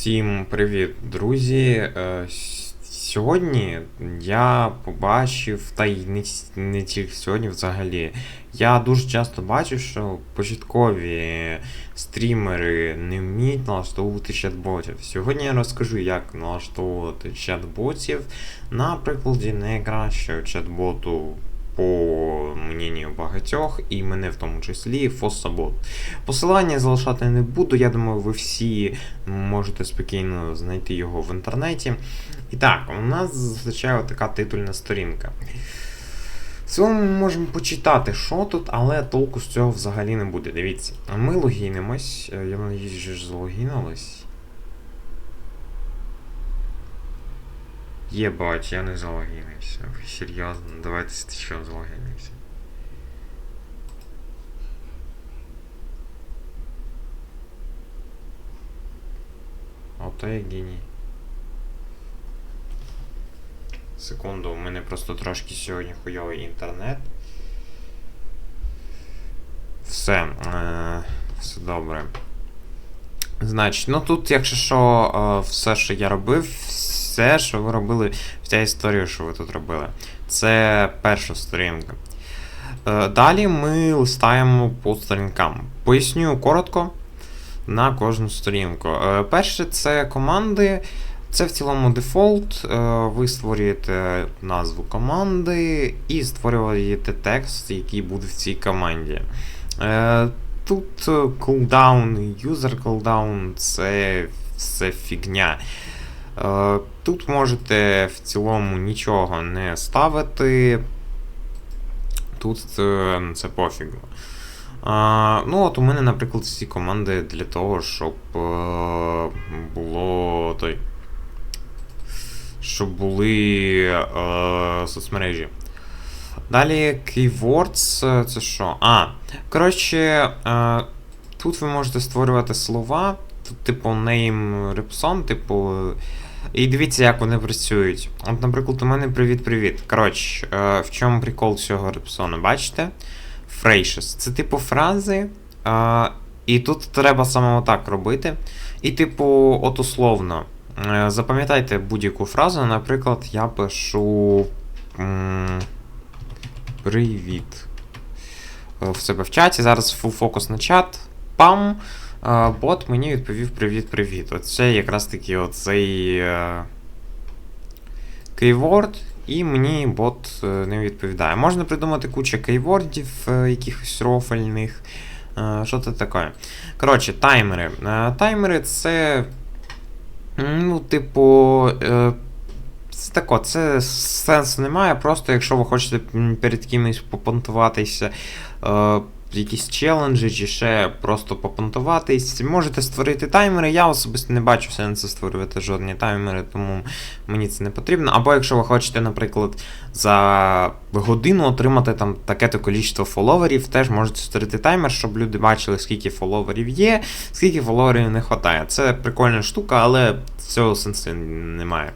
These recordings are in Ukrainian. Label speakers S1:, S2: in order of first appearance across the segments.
S1: Всім привіт, друзі. Е, Сьогодні я побачив, та й не, не тільки сьогодні взагалі. Я дуже часто бачу, що початкові стрімери не вміють налаштовувати чат-ботів. Сьогодні я розкажу, як налаштовувати чат-ботів на прикладі найкращого чат-боту по мненню багатьох, і мене в тому числі Фоссабот. Посилання залишати не буду, я думаю, ви всі можете спокійно знайти його в інтернеті. І так, у нас зазвичай така титульна сторінка. В цілому ми можемо почитати, що тут, але толку з цього взагалі не буде. Дивіться, ми логінимось. Е, Я надіюсь, що залогінились. Єбать, я не залогінився. Серйозно, давайте що залогінимося. Ото я геній. Секунду, у мене просто трошки сьогодні хуйовий інтернет. Все, е, все добре. Значить, ну тут, якщо що, е, все, що я робив, все, що ви робили, вся історія, що ви тут робили. Це перша сторінка. Е, далі ми листаємо по сторінкам. Поясню коротко на кожну сторінку. Е, перше, це команди. Це в цілому дефолт. Е, Ви створюєте назву команди і створюєте текст, який буде в цій команді. Тут cooldown, user cooldown це все фігня. Е, Тут можете в цілому нічого не ставити. Тут е, це пофігу. А, ну, от у мене, наприклад, ці команди для того, щоб е, було той. Щоб були е, соцмережі. Далі keywords, е, це що? А, коротше, е, тут ви можете створювати слова. Тут, типу, name ripson, типу. І дивіться, як вони працюють. От, наприклад, у мене привіт-привіт. Коротше, е, в чому прикол цього репсону, бачите? Phrases. Це типу фрази. Е, і тут треба саме отак робити. І, типу, от условно. е, Запам'ятайте будь-яку фразу. Наприклад, я пишу. Привіт. В себе в чаті. Зараз фокус на чат. Пам. Бот мені відповів привіт-привіт. Оце якраз таки оцей е, кейворд, і мені бот е, не відповідає. Можна придумати кучу кейвордів, е, якихось рофельних. Що це таке? Коротше, таймери. Таймери це. Ну, типу. Це тако, це сенсу немає. Просто якщо ви хочете перед кимось попонтуватися, якісь челенджі, чи ще просто попонтуватись, можете створити таймери. Я особисто не бачу сенсу створювати жодні таймери, тому мені це не потрібно. Або якщо ви хочете, наприклад, за годину отримати там таке-то кількість фоловерів, теж можете створити таймер, щоб люди бачили, скільки фоловерів є, скільки фоловерів не вистачає. Це прикольна штука, але цього сенсу немає.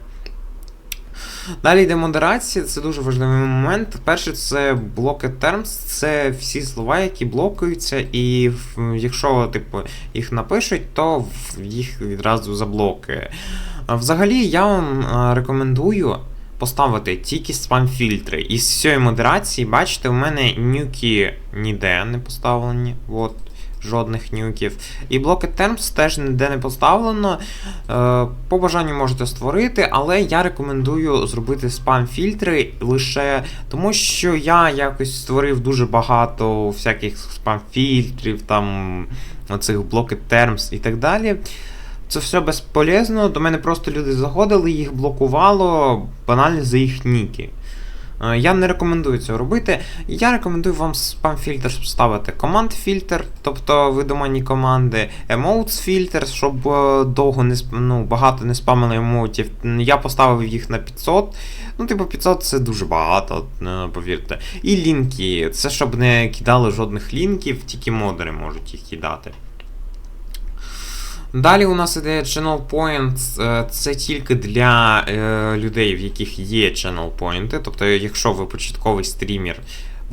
S1: Далі йде модерація, це дуже важливий момент. Перше, це блоки terms, це всі слова, які блокуються, і якщо типу, їх напишуть, то їх відразу заблокує. Взагалі, я вам рекомендую поставити тільки спам-фільтри. Із цієї модерації, бачите, у мене нюки ніде не поставлені. От. Жодних нюків. І блоки terms теж ніде не поставлено. Е, по бажанню можете створити, але я рекомендую зробити спам-фільтри лише тому, що я якось створив дуже багато всяких спам-фільтрів, там оцих блоки terms і так далі. Це все безполезно. До мене просто люди заходили, їх блокувало банально за їх ніки. Е, Я не рекомендую цього робити. Я рекомендую вам спам-фільтр ставити команд-фільтр, тобто видумані команди, емоутс фільтр, щоб е, довго не ну, багато не спамили емоутів. Я поставив їх на 500. Ну, типу, 500 це дуже багато, е, повірте. І лінки. Це щоб не кидали жодних лінків, тільки модери можуть їх кидати. Далі у нас іде Channel Point, е, це тільки для е, людей, в яких є Channel Point. Тобто, якщо ви початковий стрімер,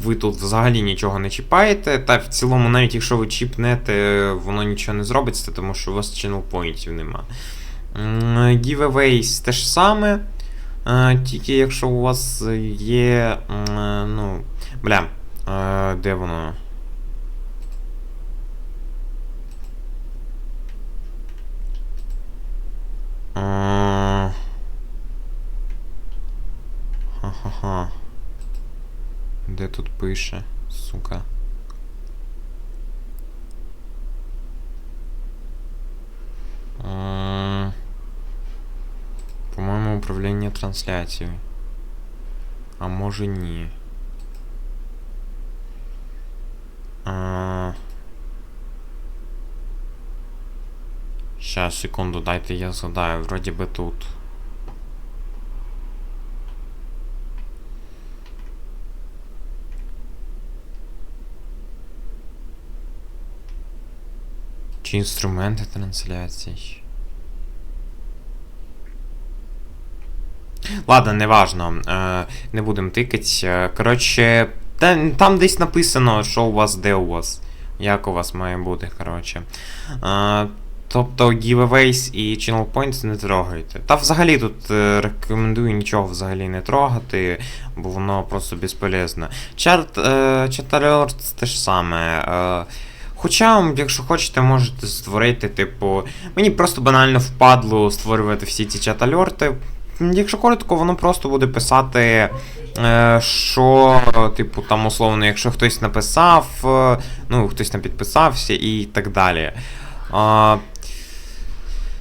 S1: ви тут взагалі нічого не чіпаєте. Та в цілому, навіть якщо ви чіпнете, воно нічого не зробиться, тому що у вас Channel Pointів нема. Giveaways те ж саме. Е, Тільки якщо у вас є. е, Ну. Бля. Де воно? Де тут пише, сука. М, По-моєму, управління трансляцією. А може ні. А... Щас, секунду, дайте я згадаю, вроді би тут. Чи інструменти трансляцій? Ладно, неважно. Е, не будемо тикать. Е, Коротше, там десь написано, що у вас, де у вас. Як у вас має бути, коротше. Е, тобто giveaways і channel points не трогайте. Та взагалі тут рекомендую нічого взагалі не трогати, бо воно просто безполезно. Чат, е, те ж саме. Хоча, якщо хочете, можете створити, типу. Мені просто банально впадло створювати всі ці чат-альорти. Якщо коротко, воно просто буде писати, е, що, типу, там условно, якщо хтось написав, е, ну, хтось там підписався і так далі.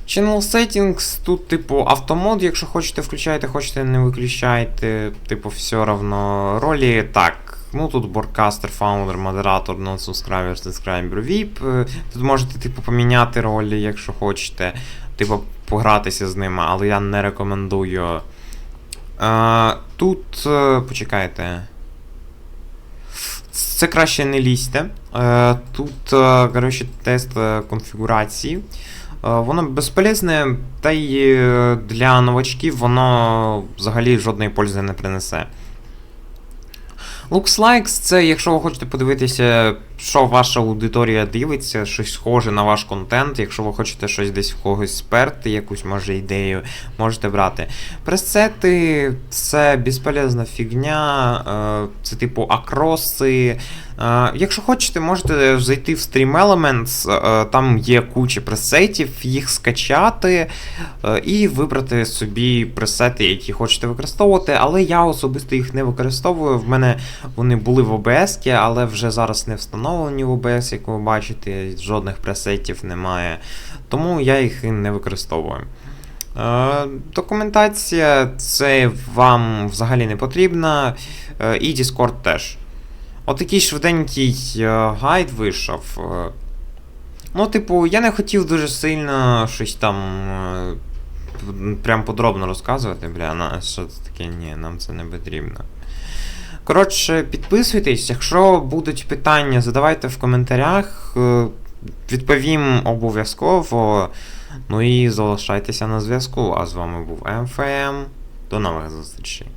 S1: Channel Settings, тут, типу, автомод, якщо хочете, включайте, хочете, не виключайте. Типу, все равно. Ролі так. Ну тут Боркастер, фаундер, модератор, non-subscriber, subscriber, VIP. Тут можете, типу, поміняти ролі, якщо хочете. Типу, погратися з ними, але я не рекомендую. Е, тут. е, Почекайте. Це краще не лізьте. Е, Тут, коротше, тест конфігурації. Воно безполезне, та й для новачків воно взагалі жодної пользи не принесе. Looks Likes це, якщо ви хочете подивитися, що ваша аудиторія дивиться, щось схоже на ваш контент. Якщо ви хочете щось десь в когось сперти, якусь може ідею, можете брати. Пресети це безполезна фігня, е, це типу акроси. Е, Якщо хочете, можете зайти в Stream Elements, е, там є куча пресетів, їх скачати і вибрати собі пресети, які хочете використовувати, але я особисто їх не використовую. В мене вони були в OBS, але вже зараз не встановлені в OBS, як ви бачите, жодних пресетів немає. Тому я їх і не використовую. Е, Документація це вам взагалі не потрібна, е, і Discord теж. Отакий швиденький е, гайд вийшов. Ну, типу, я не хотів дуже сильно щось там прям подробно розказувати, бля, що це таке, ні, нам це не потрібно. Коротше, підписуйтесь, якщо будуть питання, задавайте в коментарях. е, Відповім обов'язково. Ну і залишайтеся на зв'язку. А з вами був МФМ. До нових зустрічей.